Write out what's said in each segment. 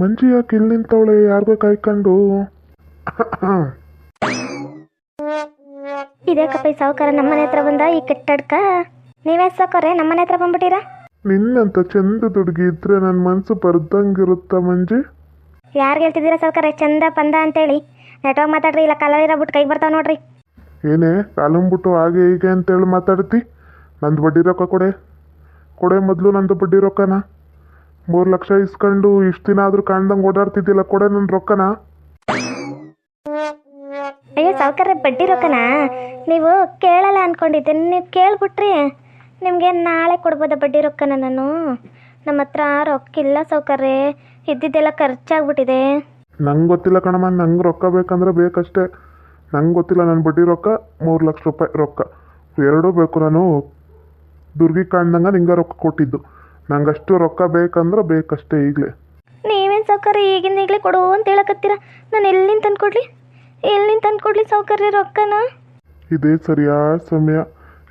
ಮಂಜು ಯಾಕೆ ಇಲ್ಲಿ ನಿಂತವಳೆ? ಯಾರಿಗೋ ಕಾಯ್ಕೊಂಡು ಇದೇಕಪ್ಪ ಈ ಸಾವುಕಾರ ನಮ್ಮನೆ ಹತ್ರ ಬಂದ? ಈ ಕೆಟ್ಟಡ್ಕ ನೀವೇ ಸಾವುಕಾರೆ? ನಮ್ಮನೆ ಹತ್ರ ಬಂದ್ಬಿಟ್ಟಿರಾ? ನಿನ್ನಂತ ಚಂದ ದುಡುಗಿ ಇದ್ರೆ ನನ್ನ ಮನಸ್ಸು ಬರ್ದಂಗಿರುತ್ತ ಮಂಜು? ಯಾರು ಹೇಳ್ತಿದ್ದೀರಾ ಸಾವುಕಾರ? ಚಂದ ಪಂದ ಅಂತೇಳಿ. ನೆಟ್ವರ್ಕ್ ಮಾತಾಡ್ರಿ ಇಲ್ಲ ಕಲರ್ ಬಿಟ್ಟು ಕೈಗೆ ಬರ್ತಾವ ನೋಡ್ರಿ. ಏನೇ ಕಾಲಂಬಿಟ್ಟು ಹಾಗೆ ಹೀಗೆ ಅಂತೇಳಿ ಮಾತಾಡ್ತಿ? ನಂದು ಬಡ್ಡಿ ರೊಕ್ಕ ಕೊಡೆ. ಕೊಡೆ ಮೊದಲು ನಂದು ಬಡ್ಡಿ ರೊಕ್ಕನ. ಮೂರು ಲಕ್ಷ ಇಸ್ಕೊಂಡು ಇಷ್ಟು ದಿನ ಆದರೂ ಕಾಣ್ದಂಗೆ ಓಡಾಡ್ತಿದ್ದಿಲ್ಲ ಕೊಡ ನನ್ನ ರೊಕ್ಕನ. ಅಯ್ಯೋ ಸಾವುಕಾರ ಬಡ್ಡಿ ರೊಕ್ಕನ? ನೀವು ಕೇಳಲ್ಲ ಅನ್ಕೊಂಡಿದ್ದೆ ನೀವು ಕೇಳ್ಬಿಟ್ರಿ. ನಿಮಗೆ ನಾಳೆ ಕೊಡ್ಬೋದ ಬಡ್ಡಿ ರೊಕ್ಕನ ನಾನು? ನಮ್ಮ ಹತ್ರ ರೊಕ್ಕ ಇಲ್ಲ ಸಾವುಕಾರ್ರೆ ಇದ್ದಿದ್ದೆಲ್ಲ ಖರ್ಚಾಗ್ಬಿಟ್ಟಿದೆ. ನಂಗೆ ಗೊತ್ತಿಲ್ಲ ಕಣಮ್ಮ ನಂಗೆ ರೊಕ್ಕ ಬೇಕಂದ್ರೆ ಬೇಕಷ್ಟೇ. ನಂಗೆ ಗೊತ್ತಿಲ್ಲ ನನ್ನ ಬಡ್ಡಿ ರೊಕ್ಕ ಮೂರು ಲಕ್ಷ ರೂಪಾಯಿ ರೊಕ್ಕ. ಎರಡೂ ಬೇಕು ನಾನು. ದುರ್ಗಿ ಕಾಣ್ದಂಗೆ ನಿಂಗೆ ರೊಕ್ಕ ಕೊಟ್ಟಿದ್ದು. ನಂಗಷ್ಟು ರೊಕ್ಕ ಬೇಕಂದ್ರೆ ಬೇಕಷ್ಟೇ ಈಗಲೇ. ನೀವೇನು ಸೌಕರ್ಯ ಈಗಿಂದ ಈಗಲೇ ಕೊಡು ಅಂತ ಹೇಳಕತ್ತೀರ? ನಾನು ಎಲ್ಲಿಂದ ತಂದ್ಕೊಡ್ಲಿ ಎಲ್ಲಿಂದ ತಂದ್ಕೊಡ್ಲಿ ಸೌಕರ್ಯ ರೊಕ್ಕನ? ಇದೇ ಸರಿಯಾದ ಸಮಯ.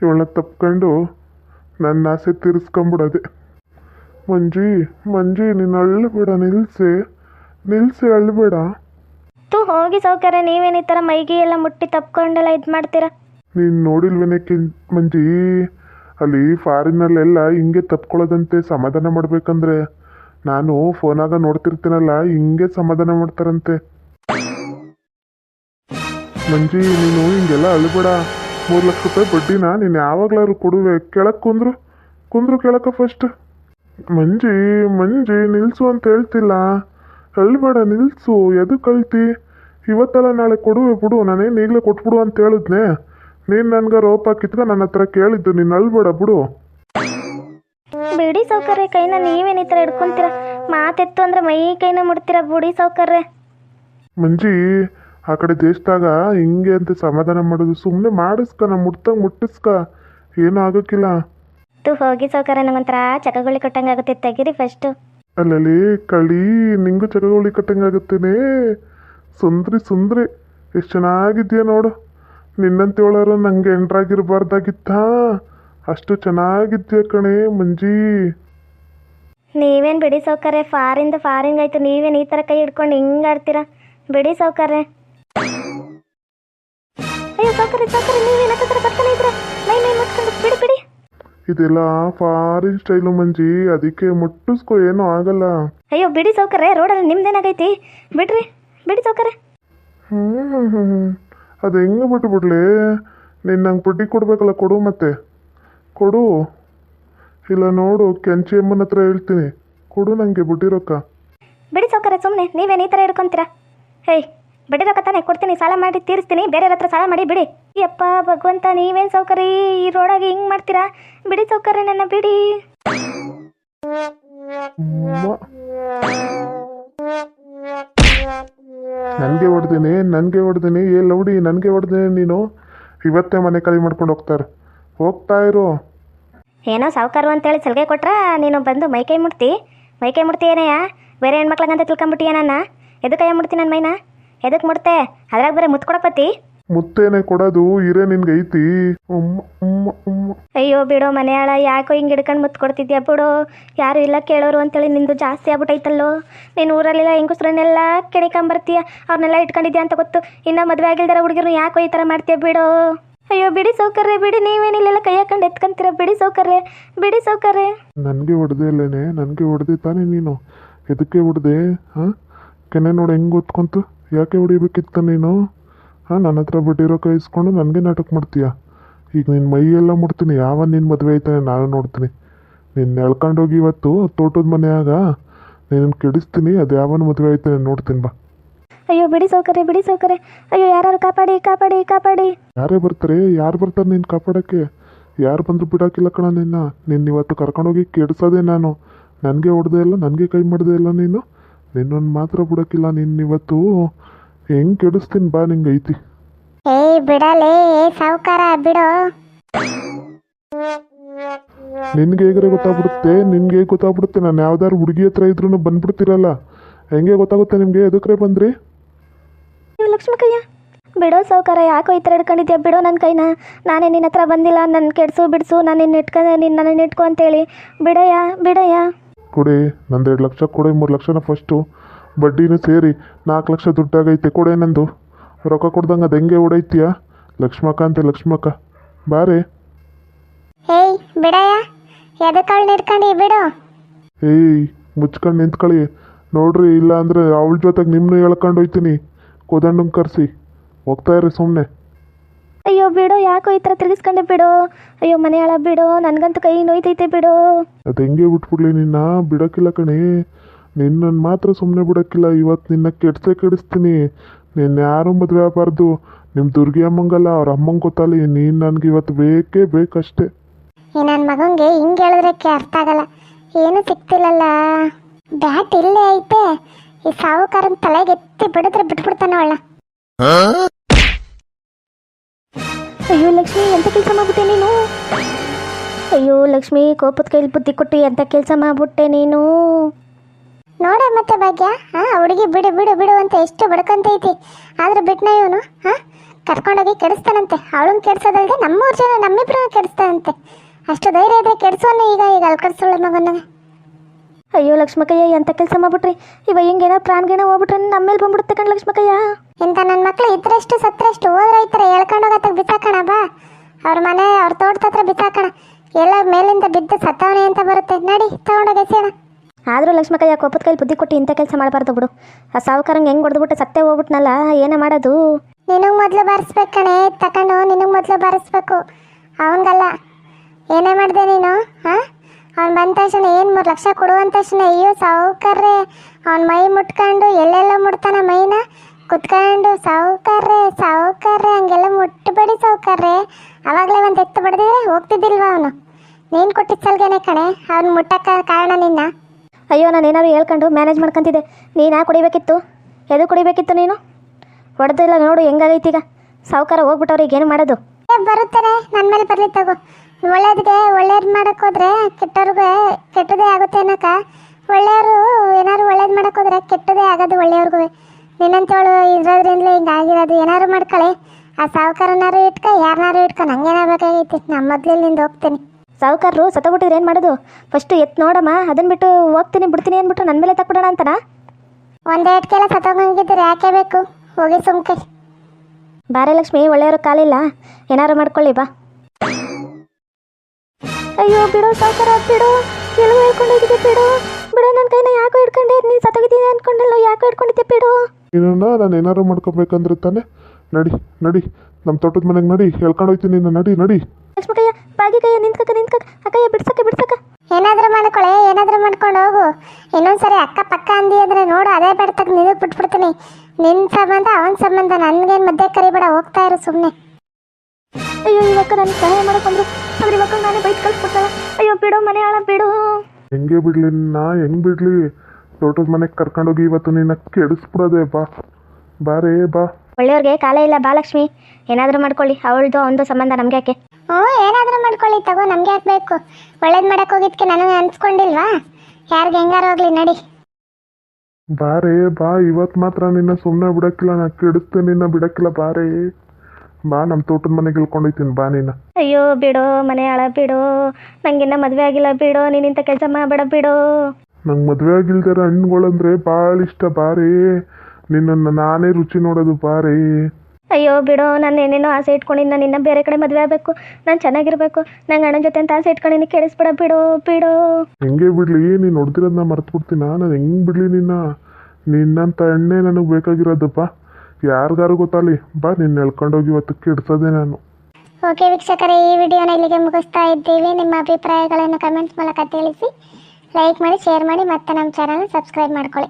ಇವಳನ್ನ ತಪ್ಕೊಂಡು ನನ್ನ ಆಸೆ ತೀರಿಸ್ಕೊಂಬಿಡೋದೆ. ಮಂಜಿ ಮಂಜಿ ನೀನು ಅಳ್ಳಬೇಡ ನಿಲ್ಸೆ. ನಿಲ್ಸೆ ಅಳ್ಳಬೇಡ ತು ಹೋಗಿ ಸೌಕರ್ಯ ನೀವೇನು ಈ ಥರ ಮೈಗಿ ಎಲ್ಲ ಮುಟ್ಟಿ ತಪ್ಕೊಂಡೆಲ್ಲ ಇದು ಮಾಡ್ತೀರಾ ನೀನು ನೋಡಿಲ್ವೇನೆ ಕಿನ್ ಮಂಜಿ? ಅಲ್ಲಿ ಫಾರಿನಲ್ಲೆಲ್ಲ ಹಿಂಗೆ ತಪ್ಕೊಳ್ಳೋದಂತೆ ಸಮಾಧಾನ ಮಾಡ್ಬೇಕಂದ್ರೆ. ನಾನು ಫೋನಾಗ ನೋಡ್ತಿರ್ತೀನಲ್ಲ, ಹಿಂಗೆ ಸಮಾಧಾನ ಮಾಡ್ತಾರಂತೆ. ಮಂಜಿ, ನೀನು ಹಿಂಗೆಲ್ಲ ಅಳ್ಬೇಡ. ಮೂರು ಲಕ್ಷ ರೂಪಾಯಿ ಬಡ್ಡಿನ ನೀನು ಯಾವಾಗ್ಲಾದ್ರು ಕೊಡುವೆ ಕೆಳಕ್ಕೆ ಕುಂದ್ರು ಕುಂದ್ರು ಕೆಳಕ ಫಸ್ಟ್ ಮಂಜಿ ಮಂಜಿ, ನಿಲ್ಸು ಅಂತ ಹೇಳ್ತಿಲ್ಲ. ಅಳ್ಬೇಡ ನಿಲ್ಸು ಎದಕ್ಕೆ ಕಳ್ತಿ ಇವತ್ತಲ್ಲ ನಾಳೆ ಕೊಡುವೆ ಬಿಡು, ನಾನೇನು ಈಗಲೇ ಕೊಟ್ಬಿಡು ಅಂತ ಹೇಳಿದ್ನೆ. ನೀನು ನನ್ಗೆ ರೋಪ್ ಹಾಕಿದ್ಕ ನನ್ನ ಹತ್ರ ಕೇಳಿದ್ದು ನೀನು ಅಳ್ಬೇಡ ಬಿಡು. ಬಿಡಿ ಸೌಕರ್ಯ ಕೈನ ನೀವೇನು ಈ ಥರ ಹಿಡ್ಕೊಂತೀರ? ಮಾತೆತ್ತು ಅಂದ್ರೆ ಮೈ ಕೈನ ಮುಡ್ತೀರ ಬಿಡಿ ಸೌಕರ್ಯ. ಮಂಜಿ ಆ ಕಡೆ ದೇಶದಾಗ ಹಿಂಗೆ ಅಂತ ಸಮಾಧಾನ ಮಾಡೋದು ಸುಮ್ಮನೆ ಮಾಡಿಸ್ಕ ನಾ ಮುಟ್ತಂಗೆ ಮುಟ್ಟಿಸ್ಕ. ಏನೂ ಆಗೋಕ್ಕಿಲ್ಲ. ತು ಹೋಗಿ ಸೌಕರ್ಯ ನಂಗೊಂಥರ ಚಕಗುಳಿ ಕೊಟ್ಟಂಗೆ ಆಗುತ್ತೆ ತೆಗೀರಿ ಫಸ್ಟ್ ಅಲ್ಲಲ್ಲಿ ಕಳಿ ನಿಂಗೂ ಕಟ್ಟಂಗ ಆಗುತ್ತೇನೆ. ಸುಂದ್ರಿ ಸುಂದ್ರಿ. ಎಷ್ಟು ಚೆನ್ನಾಗಿದ್ಯಾ ನೋಡು. ನಿನ್ನಂತೆ ಹೇಳೋರು ನಂಗೆ ಎಂಟ್ರಾಗಿರ್ಬಾರ್ದಾಗಿತ್ತ ಅಷ್ಟು ಚೆನ್ನಾಗಿದ್ದೆ ಕಣೆ ಮಂಜಿ. ನೀವೇನು ಬಿಡಿ ಸೌಕರ್ಯ ಫಾರಿಂದ ಫಾರಿಂಗ್ ಆಯ್ತು ನೀವೇನು ಈ ಥರ ಕೈ ಹಿಡ್ಕೊಂಡು ಹಿಂಗೆ ಆಡ್ತೀರಾ? ಬಿಡಿ ಸೌಕರ್ಯ. ಅಯ್ಯೋ ಸೌಕರ್ಯ ಸೌಕರ್ಯ ನೀವೇನು ಹತ್ರ ಬರ್ತಾನೆ ಇದ್ರ ಮೈ ಮೈ ಮುಟ್ಕೊಂಡು ಬಿಡಿ ಬಿಡಿ. ಇದೆಲ್ಲ ಫಾರಿನ್ ಸ್ಟೈಲು ಮಂಜಿ ಅದಕ್ಕೆ ಮುಟ್ಟಿಸ್ಕೊ ಏನೂ ಆಗಲ್ಲ. ಅಯ್ಯೋ ಬಿಡಿ ಸೌಕರ್ಯ ರೋಡಲ್ಲಿ ನಿಮ್ದೇನಾಗೈತಿ? ಬಿಡ್ರಿ ಬಿಡಿ ಸೌಕರ್ಯ. ಹ್ಞೂ ಅದು ಹೆಂಗೆ ಬಿಟ್ಟು ಬಿಡ್ಲಿ ನೀನು ನಂಗೆ ಬಡ್ಡಿ ಕೊಡ್ಬೇಕಲ್ಲ ಕೊಡು ಮತ್ತೆ. ಕೊಡು. ಇಲ್ಲ ನೋಡು ಕೆಂಚಿ ಅಮ್ಮನ ಹತ್ರ ಹೇಳ್ತೀನಿ. ಕೊಡು ನನಗೆ ಬಡ್ಡಿ ರೊಕ್ಕ. ಬಿಡಿ ಸೌಕರ್ಯ ಸುಮ್ಮನೆ ನೀವೇನು ಈ ಥರ ಹಿಡ್ಕೊಂತೀರಾ? ಹೇಯ್ ಬಿಡಿ ರೊಕ್ಕ ತಾನೇ ಕೊಡ್ತೀನಿ ಸಾಲ ಮಾಡಿ ತೀರಿಸ್ತೀನಿ. ಬೇರೆಯವ್ರ ಹತ್ರ ಸಾಲ ಮಾಡಿ ಬಿಡಿ. ಯಪ್ಪ ಭಗವಂತ ನೀವೇನು ಸೌಕರ್ಯ ಈ ರೋಡಾಗಿ ಹಿಂಗೆ ಮಾಡ್ತೀರಾ? ಬಿಡಿ ಸೌಕರ್ಯ ನನ್ನ ಬಿಡಿ ನನಗೆ ಹೊಡ್ದಿನಿ ನನಗೆ ಹೊಡ್ದಿನಿ, ಏ ಲೌಡಿ, ನನಗೆ ಹೊಡ್ದಿನಿ ನೀನು? ಇವತ್ತೇ ಮನೆ ಖಾಲಿ ಮಾಡ್ಕೊಂಡು ಹೋಗ್ತಾರೆ. ಹೋಗ್ತಾ ಇರು. ಏನೋ ಸಾವುಕಾರು ಅಂತೇಳಿ ಸಲಿಗೆ ಕೊಟ್ರ ನೀನು ಬಂದು ಮೈಕೈ ಮುಡ್ತಿ ಮೈಕೈ ಮುಡ್ತಿ ಏನಯ್ಯ? ಬೇರೆ ಹೆಣ್ಮಕ್ಳಂಗಂತ ತಿಳ್ಕೊಂಬಿಟ್ಟಿಯ ನನ್ನ? ಎದಕ್ಕೆ ಮುಡ್ತಿ ನನ್ನ ಮೈನ? ಎದಕ್ಕೆ ಮುಡ್ತೆ ಅದ್ರಾಗ ಬರೀ ಮುತ್ಕೊಡಕ್ಕೆ ಕೊಡಪತ್ತಿ ಮುತ್ತೇನೆ ಕೊಡೋದು ಇರೇ ನಿನ್ಗೈತಿ ಐತಿ. ಉಮ್ಮ ಉಮ್ಮ ಉಮ್ಮ ಅಯ್ಯೋ ಬಿಡೋ ಮನೆಯಾಳ ಯಾಕೋ ಹಿಂಗೆ ಹಿಡ್ಕೊಂಡು ಮುತ್ತು ಕೊಡ್ತಿದ್ಯಾ ಬಿಡೋ. ಯಾರು ಇಲ್ಲ ಕೇಳೋರು ಅಂತೇಳಿ ನಿಂದು ಜಾಸ್ತಿ ಆಗ್ಬಿಟ್ಟೈತಲ್ಲೋ ನೀನು ಊರಲ್ಲೆಲ್ಲ ಹೆಂಗಸ್ರನ್ನೆಲ್ಲ ಕೆಣಿಕೊಂಬರ್ತೀಯ? ಅವ್ರನ್ನೆಲ್ಲ ಇಟ್ಕೊಂಡಿದ್ಯಾ ಅಂತ ಗೊತ್ತು. ಇನ್ನ ಮದುವೆ ಆಗಿಲ್ದಾರ ಹುಡುಗರು ಯಾಕೋ ಈ ಥರ ಮಾಡ್ತೀಯ ಬಿಡೋ. ಅಯ್ಯೋ ಬಿಡಿ ಸೌಕರ್ಯ ಬಿಡಿ ನೀವೇನಿಲ್ಲೆಲ್ಲ ಕೈ ಹಾಕೊಂಡು ಎತ್ಕೊಂತೀರ? ಬಿಡಿ ಸೌಕರ್ಯ ಬಿಡಿ ಸೌಕರ್ಯ. ನನಗೆ ಹೊಡೆದೇ ಇಲ್ಲೇನೆ ನನಗೆ ಹೊಡೆದಿ ತಾನೇ ನೀನು? ಎದಕ್ಕೆ ಹೊಡೆದೆ ಹಾಂ? ಕೆನೆ ನೋಡಿ ಹೆಂಗೆ ಓದ್ಕೊಂತು ಯಾಕೆ ಹೊಡಿಬೇಕಿತ್ತ ನೀನು? ಹಾಂ ನನ್ನ ಹತ್ರ ಬಿಟ್ಟಿರೋ ಕೈ ಇಸ್ಕೊಂಡು ನನಗೆ ನಾಟಕ ಮಾಡ್ತೀಯ? ಈಗ ನಿನ್ನ ಮೈಯೆಲ್ಲ ಮುಡ್ತೀನಿ ಯಾವ ನಿನ್ನ ಮದುವೆ ಆಯ್ತಾನೆ ನಾನು ನೋಡ್ತೀನಿ. ನಿನ್ನ ಎಳ್ಕೊಂಡೋಗಿ ಇವತ್ತು ತೋಟದ ಮನೆಯಾಗ ನಿನ್ನ ಕೆಡಿಸ್ತೀನಿ ಅದು ಯಾವನ ಮದುವೆ ಆಯ್ತಾನೆ ನೋಡ್ತೀನಿ ಬಾ. ಅಯ್ಯೋ ಬಿಡಿ ಸೌಕರ್ಯ ಬಿಡಿ ಸೌಕರ್ಯ. ಅಯ್ಯೋ ಯಾರು ಕಾಪಾಡಿ ಕಾಪಾಡಿ ಕಾಪಾಡಿ. ಯಾರೇ ಬರ್ತಾರೆ ಯಾರು ಬರ್ತಾರೆ ನೀನು ಕಾಪಾಡೋಕ್ಕೆ? ಯಾರು ಬಂದರೂ ಬಿಡೋಕ್ಕಿಲ್ಲ ಕಣ ನಿನ್ನ. ನಿನ್ನ ಇವತ್ತು ಕರ್ಕೊಂಡೋಗಿ ಕೆಡಿಸೋದೆ ನಾನು. ನನಗೆ ಹೊಡೆದೇ ಇಲ್ಲ ನನಗೆ ಕೈ ಮಾಡದೇ ಇಲ್ಲ ನೀನು. ನಿನ್ನೊಂದು ಮಾತ್ರ ಬಿಡೋಕ್ಕಿಲ್ಲ ನಿನ್ನ ಇವತ್ತು ಹೆಂಗೆ ಕೆಡಿಸ್ತೀನಿ ಬಾ ನಿಂಗೆ ಐತಿ. ಏಯ್ ಬಿಡಲೇ ಸಾವುಕಾರ ಬಿಡು. ನಿನ್ಗೆ ಹೇಗ್ರೆ ಗೊತ್ತಾಗ್ಬಿಡುತ್ತೆ? ನಿನ್ಗೆ ಹೇಗೆ ಗೊತ್ತಾಗ್ಬಿಡುತ್ತೆ? ನಾನು ಯಾವ್ದಾರು ಹುಡುಗಿ ಹತ್ರ ಇದ್ರೂ ಬಂದ್ಬಿಡ್ತೀರಲ್ಲ. ಹೆಂಗೆ ಗೊತ್ತಾಗುತ್ತೆ ನಿಮಗೆ? ಎದಕ್ರೆ ಬಂದ್ರಿ? ನೀವು ಲಕ್ಷ್ಮಕ್ಕಯ್ಯ ಬಿಡೋ ಸಾವುಕಾರ ಯಾಕೋ ಈ ಥರ ಹಿಡ್ಕೊಂಡಿದ್ಯಾ? ಬಿಡೋ ನನ್ನ ಕೈನ. ನಾನೇ ನಿನ್ನ ಹತ್ರ ಬಂದಿಲ್ಲ ನನ್ನ ಕೆಡ್ಸು ಬಿಡಿಸು ನಾನು ನಿನ್ನ ಇಟ್ಕೊಂಡ ನಿನ್ನ ನನ್ನ ಇಟ್ಕೊ ಅಂತೇಳಿ. ಬಿಡಯ್ಯ ಬಿಡಯ್ಯ. ಕೊಡಿ ನಂದು ಎರಡು ಲಕ್ಷ ಕೊಡಿ ಮೂರು ಲಕ್ಷನ ಫಸ್ಟು ಬಡ್ಡಿನೂ ಸೇರಿ ನಾಲ್ಕು ಲಕ್ಷ ದುಡ್ಡಾಗೈತೆ ಕೊಡೆ ನಂದು ರೊಕ್ಕ ಕೊಡ್ದಂಗೆ ಅದು ಹೆಂಗೆ ಹೊಡೈತೀಯ ಲಕ್ಷ್ಮಕ್ಕ ಅಂತ ಲಕ್ಷ್ಮಕ್ಕ. ಬಾರೆ. ಏಯ್ ಬಿಡಯ್ಯ. ಎದಕ್ಕಳು ಹಿಡ್ಕೊಂಡು ಬಿಡು. ಏಯ್ ಮುಚ್ಕೊಂಡು ನಿಂತ್ಕೊಳ್ಳಿ. ನೋಡ್ರಿ ಇಲ್ಲ ಅಂದರೆ ಅವಳ ಜೊತೆಗೆ ನಿಮ್ಮನ್ನು ಹೇಳ್ಕೊಂಡು ಹೋಯ್ತೀನಿ. ಕೋದಂಡಂಗೆ ಕರೆಸಿ. ಹೋಗ್ತಾ ಇರಿ ಸುಮ್ಮನೆ ಅಯ್ಯೋ ಬಿಡು. ಯಾಕೋ ಈ ಥರ ತಿರುಗಿಸ್ಕೊಂಡೆ ಬಿಡು. ಅಯ್ಯೋ ಮನೆ ಹಾಳ ಬಿಡು. ನನಗಂತೂ ಕೈ ನೋಯ್ತೈತೆ ಬಿಡು. ಅದು ಹೆಂಗೆ ಬಿಟ್ಬಿಡ್ಲಿ ನಿನ್ನ? ಬಿಡೋಕ್ಕಿಲ್ಲ ಕಣಿ. ನಿನ್ನನ್ನು ಮಾತ್ರ ಸುಮ್ಮನೆ ಬಿಡೋಕ್ಕಿಲ್ಲ ಇವತ್ತು ನಿನ್ನ ಕೆಡ್ಸೇ ಕೆಡಿಸ್ತೀನಿ. ನಿನ್ನ ಯಾರು ಮದುವೆ ಆಗಬಾರ್ದು? ನಿಮ್ಮ ದುರ್ಗಿ ಅಮ್ಮಂಗಲ್ಲ, ಅವ್ರ ಅಮ್ಮಂಗೆ ಗೊತ್ತಲ್ಲ ನೀನು ನನಗೆ ಇವತ್ತು ಬೇಕೇ ಬೇಕಷ್ಟೇ. ಈ ನನ್ನ ಮಗಂಗೆ ಹಿಂಗೆ ಹೇಳಿದ್ರಕ್ಕೆ ಅರ್ಥ ಆಗಲ್ಲ. ಏನು ಸಿಕ್ತಿಲ್ಲಲ್ಲ ಬ್ಯಾಟ್ ಇಲ್ಲೇ ಐತೆ. ಈ ಸಾವುಕಾರನ ತಲೆಗೆ ಎತ್ತಿ ಬಿಡಿದ್ರೆ ಬಿಟ್ಬಿಡ್ತಾನೆ ಅವಳ. ಅಯ್ಯೋ ಲಕ್ಷ್ಮಿ ಎಂಥ ಕೆಲಸ ಮಾಡ್ಬಿಟ್ಟೆ ನೀನು? ಅಯ್ಯೋ ಲಕ್ಷ್ಮಿ, ಕೋಪದ ಕೈಲಿ ಬುದ್ಧಿ ಕೊಟ್ಟು ಎಂಥ ಕೆಲಸ ಮಾಡ್ಬಿಟ್ಟೆ ನೀನು? ನೋಡ ಮತ್ತೆ ಭಾಗ್ಯ ಹಾ ಹುಡುಗಿ ಬಿಡು ಬಿಡು ಬಿಡು ಅಂತ ಎಷ್ಟು ಬಡ್ಕೊಂತೈತಿ ಆದ್ರೆ ಬಿಟ್ನ ಇವನು ಹಾ ಕರ್ಕೊಂಡೋಗಿ ಕೆಡಿಸ್ತಾನಂತೆ. ಅವಳನ್ನ ಕೆಡ್ಸೋದಲ್ದೆ ನಮ್ಮೂರ್ ಜನ ನಮ್ಮಿಬ್ರು ಕೆಡಿಸ್ತಾನಂತೆ. ಅಷ್ಟು ಧೈರ್ಯ ಇದ್ರೆ ಕೆಡ್ಸೋನು ಈಗ ಈಗ ಅಲ್ಲಿ ಕಡ್ಸೋಳ ಮಗನ ಅಯ್ಯೋ ಲಕ್ಷ್ಮಕಯ್ಯ ಎಂತ ಕೆಲಸ ಮಾಡ್ಬಿಟ್ರಿ? ಇವ ಹಿಂಗೇನೋ ಪ್ರಾಣ್ಗೇನೋ ಹೋಗ್ಬಿಟ್ರೆ ನಮ್ಮ ಮೇಲೆ ಬಂದ್ಬಿಡುತ್ತೆ ಕಣ್ ಲಕ್ಷ್ಮಕಯ್ಯ. ಎಂತ ನನ್ನ ಮಕ್ಳು ಇದ್ರಷ್ಟು ಸತ್ರಷ್ಟು ಹೋದ್ರೈತಾರೆ ಎಳ್ಕೊಂಡೋಗತ್ತಾಗ ಬಿಸಾಕಣ ಬಾ. ಅವ್ರ ಮನೆ ಅವ್ರ ತೋಟದ ಹತ್ರ ಬಿಸಾಕಣ. ಎಲ್ಲ ಮೇಲಿಂದ ಬಿದ್ದು ಸತ್ತವನೆ ಅಂತ ಬರುತ್ತೆ. ನಡಿ ತಗೊಂಡೋಗಿ ಎಸೆಯೋಣ. ಆದರೂ ಲಕ್ಷ್ಮಕ್ಕಯ್ಯ ಕೋಪದ ಕೈಲಿ ಬುದ್ಧಿ ಕೊಟ್ಟು ಇಂಥ ಕೆಲಸ ಮಾಡಬಾರ್ದು ಬಿಡು. ಆ ಸಾವುಕಾರಂಗೆ ಹೆಂಗೆ ಹೊಡೆದ್ಬಿಟ್ಟೆ ಸತ್ತೆ ಹೋಗ್ಬಿಟ್ನಲ್ಲ, ಏನೇ ಮಾಡೋದು? ನಿನಗೆ ಮೊದಲು ಬಾರಿಸ್ಬೇಕು ಕಣೆ, ತಕೊಂಡು ನಿನಗೆ ಮೊದಲು ಬಾರಿಸ್ಬೇಕು. ಅವನಿಗಲ್ಲ, ಏನೇ ಮಾಡಿದೆ ನೀನು, ಹಾಂ? ಅವ್ನು ಬಂದ ತಕ್ಷಣ ಏನು ಮೂರು ಲಕ್ಷ ಕೊಡುವಂತ ತಕ್ಷಣ, ಅಯ್ಯೋ ಸಾವುಕಾರ್ರೆ, ಅವ್ನ ಮೈ ಮುಟ್ಕೊಂಡು ಎಲ್ಲೆಲ್ಲ ಮುಟ್ತಾನ ಮೈನ? ಕುತ್ಕೊಂಡು, ಸಾವುಕಾರ್ರೆ ಸಾವುಕಾರ್ರೆ, ಹಂಗೆಲ್ಲ ಮುಟ್ಟಬೇಡಿ ಸಾವುಕಾರ್ರೆ. ಅವಾಗಲೇ ಒಂದು ಎತ್ತು ಬಡ್ದಿದ್ರೆ ಹೋಗ್ತಿದ್ದಿಲ್ವಾ ಅವನು? ನೀನು ಕೊಟ್ಟಿದ್ದ ಸಲ್ಗೆನೆ ಕಣೆ, ಅವ್ನು ಮುಟ್ಟಕ್ಕ ಕಾರಣ ನಿನ್ನ. ಅಯ್ಯೋ ನಾನು ಏನಾದ್ರು ಹೇಳ್ಕೊಂಡು ಮ್ಯಾನೇಜ್ ಮಾಡ್ಕೊತಿದ್ದೆ. ನೀನು ಕುಡಿಬೇಕಿತ್ತು? ಎದು ಕುಡಿಬೇಕಿತ್ತು ನೀನು? ಹೊಡೆದಿಲ್ಲ ನೋಡು ಹೆಂಗಾಗೈತಿ ಈಗ. ಸಾವುಕಾರ ಹೋಗ್ಬಿಟ್ಟವ್ರು ಈಗ ಏನು ಮಾಡೋದು? ಏ, ಬರುತ್ತಾರೆ ನನ್ನ ಮೇಲೆ ಬರಲಿ ತಗೋ. ಒಳ್ಳೇದಿಗೆ ಒಳ್ಳೇದು ಮಾಡಕ್ ಹೋದ್ರೆ ಕೆಟ್ಟವ್ರಿಗೆ ಕೆಟ್ಟದೇ ಆಗುತ್ತೆ ಅನ್ನಕ. ಒಳ್ಳೆಯವರು ಏನಾದ್ರು ಒಳ್ಳೇದು ಮಾಡಕ್ಕೆ ಹೋದ್ರೆ ಕೆಟ್ಟದೇ ಆಗೋದು ಒಳ್ಳೆಯವ್ರಿಗೂ ನಿನ್ನಂತವಳು ಇರೋದ್ರಿಂದಲೇ ಹಿಂಗೆ ಆಗಿರೋದು. ಏನಾದ್ರು ಮಾಡ್ಕೊಳ್ಳಿ ಆ ಸಾವುಕಾರನಾರು ಇಟ್ಕ ಯಾರನ್ನಾರು ಇಟ್ಕ ನಂಗೇನಾಗಬೇಕಾಗೈತಿ? ನಮ್ಮ ಮೊದ್ಲಿಂದ ಹೋಗ್ತೀನಿ. ಸಾವುಕಾರರು ಸತ್ತೋಗ್ಬಿಟ್ಟಿದ್ರೆ ಏನು ಮಾಡೋದು? ಫಸ್ಟು ಎತ್ತು ನೋಡಮ್ಮ ಅದನ್ನು ಬಿಟ್ಟು ಹೋಗ್ತೀನಿ ಬಿಡ್ತೀನಿ ಅಂದ್ಬಿಟ್ಟು ನನ್ನ ಮೇಲೆ ತಕ್ಬಿಡೋಣ ಅಂತನಾ? ಒಂದೇ ಇಟ್ಕೆಲ್ಲ ಸತ್ತೋಗಂಗಿದ್ರೆ ಯಾಕೆ ಬೇಕು? ಹೋಗಿ ಸುಮ್ಕೆ. ಬಾರೆ ಲಕ್ಷ್ಮಿ ಒಳ್ಳೆಯವ್ರ ಕಾಲಿಲ್ಲ. ಏನಾರು ಮಾಡ್ಕೊಳ್ಳಿ ಬಾ. ಅಯ್ಯೋ ಬಿಡು ಸಾವುಕಾರ ಬಿಡು. ಕೆಲವು ಹೇಳ್ಕೊಂಡಿದ್ದೆ ಬಿಡು. ಬಿಡು ನನ್ನ ಕೈನ ಯಾಕೋ ಹಿಡ್ಕೊಂಡೆ? ನೀನು ಸತ್ತೋಗಿದ್ದೀನಿ ಅನ್ಕೊಂಡಲ್ಲ ಯಾಕೋ ಹಿಡ್ಕೊಂಡಿದ್ದೆ ಬಿಡು. ಇದನ್ನ ನಾನು ಏನಾರು ಮಾಡ್ಕೋಬೇಕಂದ್ರೆ ತಾನೆ. ನಡಿ ನಡಿ. ನಮ್ಮ ತೋಟದ ಮನೆಗೆ ನಡಿ. ಹೇಳ್ಕೊಂಡು ಹೋಯ್ತೀನಿ ನಿನ್ನ ನಡಿ ನಡಿ. ಲಕ್ಷ್ಮಕ್ಕಯ್ಯ ಬಾಗಿ ಕೈಯ ನಿಂತ್ಕಕ ನಿಂತ್ಕಕ್ಕ ಅಕ್ಕಯ್ಯ ಬಿಡ್ಸಕ ಬಿಡ್ಸಕ. ಏನಾದ್ರು ಮಾಡ್ಕೊಳೆ ಏನಾದ್ರು ಮಾಡ್ಕೊಂಡು ಹೋಗು. ಇನ್ನೊಂದ್ಸರಿ ಅಕ್ಕ ಪಕ್ಕ ಅಂದಿ ಅಂದ್ರೆ ನೋಡು ಅದೇ ಬೆಡ್ತಕ್ ನಿನಗೆ ಬಿಟ್ಬಿಡ್ತೀನಿ. ನಿನ್ನ ಸಂಬಂಧ ಅವನ ಸಂಬಂಧ ನನ್ಗೇನು ಮಧ್ಯೆ ಕರಿಬೇಡ ಹೋಗ್ತಾ ಇರು ಸುಮ್ಮನೆ ಅಯ್ಯೋ ಇವಕ್ಕ ನನಗೆ ಸಹಾಯ ಮಾಡ್ಕೊಂಡ್ರು ಆದ್ರೆ ಇವಕ್ಕ ನಾನೇ ಬೈಕ್ ಕಳ್ಸ್ಬಿಡ್ತಾಳೆ. ಅಯ್ಯೋ ಬಿಡು ಮನೆ ಆಳ ಬಿಡು. ಹೆಂಗೆ ಬಿಡ್ಲಿ ನಾ ಹೆಂಗ್ ಬಿಡ್ಲಿ? ತೋಟದ ಮನೆಗೆ ಕರ್ಕೊಂಡೋಗಿ ಇವತ್ತು ನಿನ್ನ ಕೆಡಿಸ್ಬಿಡೋದೆ ಬಾ. ಬಾರೇ ಬಾ. ಒಳ್ಳೆಯವ್ರಿಗೆ ಕಾಲ ಇಲ್ಲ ಬಾಲಕ್ಷ್ಮಿ. ಏನಾದರೂ ಮಾಡ್ಕೊಳ್ಳಿ ಅವಳದು ಅವನದು ಸಂಬಂಧ ನಮ್ಗೆ ಯಾಕೆ ಹ್ಞೂ ಏನಾದರೂ ಮಾಡ್ಕೊಳ್ಳಿ ತಗೋ ನಮ್ಗೆ ಯಾಕೆ ಬೇಕು? ಒಳ್ಳೇದು ಮಾಡಕ್ ಹೋಗಿದ್ಕೆ ನನಗೆ ಅನ್ಸ್ಕೊಂಡಿಲ್ವಾ? ಯಾರಿಗೆ ಹೆಂಗಾರ ಹೋಗ್ಲಿ ನಡಿ. ಬಾರೇ ಬಾ ಇವತ್ತು ಮಾತ್ರ ನಿನ್ನ ಸುಮ್ಮನೆ ಬಿಡಕ್ಕಿಲ್ಲ ನಾ ಕೆಡಿಸ್ತೇನೆ ನಿನ್ನ ಬಿಡಕ್ಕಿಲ್ಲ ಬಾರೇ. ಬಾ ನಮ್ಮ ತೋಟದ ಮನೆಗೆ ಇಳ್ಕೊಂಡೋಯ್ತೀನಿ ಬಾ ನೀನು. ಅಯ್ಯೋ ಬಿಡೋ ಮನೆ ಹಾಳ ಬಿಡೋ. ನಂಗಿನ್ನ ಮದುವೆ ಆಗಿಲ್ಲ ಬಿಡೋ. ನೀನಿಂತ ಕೆಲಸ ಮಾಡಬೇಡ ಬಿಡೋ. ನಂಗೆ ಮದುವೆ ಆಗಿಲ್ದಿರ ಹಣ್ಣುಗಳಂದ್ರೆ ಭಾಳ ಇಷ್ಟ ಬಾರೇ. ನಿನ್ನನ್ನು ನಾನೇ ರುಚಿ ನೋಡೋದು ಬಾರೇ. ಅಯ್ಯೋ ಬಿಡೋ ನಾನು ಏನೇನೋ ಆಸೆ ಇಟ್ಕೊಂಡಿದ್ದು ನಾನು ಇನ್ನ ಬೇರೆ ಕಡೆ ಮದುವೆ ಆಗಬೇಕು. ನಾನು ಚೆನ್ನಾಗಿರ್ಬೇಕು. ನಂಗೆ ಅಣ್ಣನ ಜೊತೆ ಅಂತ ಆಸೆ ಇಟ್ಕೊಂಡಿನಿ ಕೇಳಿಸ್ಬಿಡ ಬಿಡೋ ಬಿಡೋ. ಹೆಂಗೆ ಬಿಡ್ಲಿ ನೀನು ಹೊಡೆದಿರೋದನ್ನ ಮರ್ತು ಬಿಡ್ತೀನಿ ನಾನು ಹೆಂಗೆ ಬಿಡ್ಲಿ ನಿನ್ನ? ನಿನ್ನಂತ ಎಣ್ಣೆ ನನಗೆ ಬೇಕಾಗಿರೋದಪ್ಪ. ಯಾರಿಗಾರು ಗೊತ್ತಾಗಲಿ ಬಾ ನಿನ್ನ ಎಳ್ಕೊಂಡೋಗಿ ಇವತ್ತು ಕೆಡ್ಸೋದೆ ನಾನು. ಓಕೆ ವೀಕ್ಷಕರೇ ಈ ವಿಡಿಯೋನ ಇಲ್ಲಿಗೆ ಮುಗಿಸ್ತಾ ಇದ್ದೀವಿ. ನಿಮ್ಮ ಅಭಿಪ್ರಾಯಗಳನ್ನು ಕಮೆಂಟ್ಸ್ ಮೂಲಕ ತಿಳಿಸಿ ಲೈಕ್ ಮಾಡಿ ಶೇರ್ ಮಾಡಿ ಮತ್ತೆ ನಮ್ಮ ಚಾನಲ್ ಸಬ್ಸ್ಕ್ರೈಬ್ ಮಾಡ್ಕೊಳ್ಳಿ.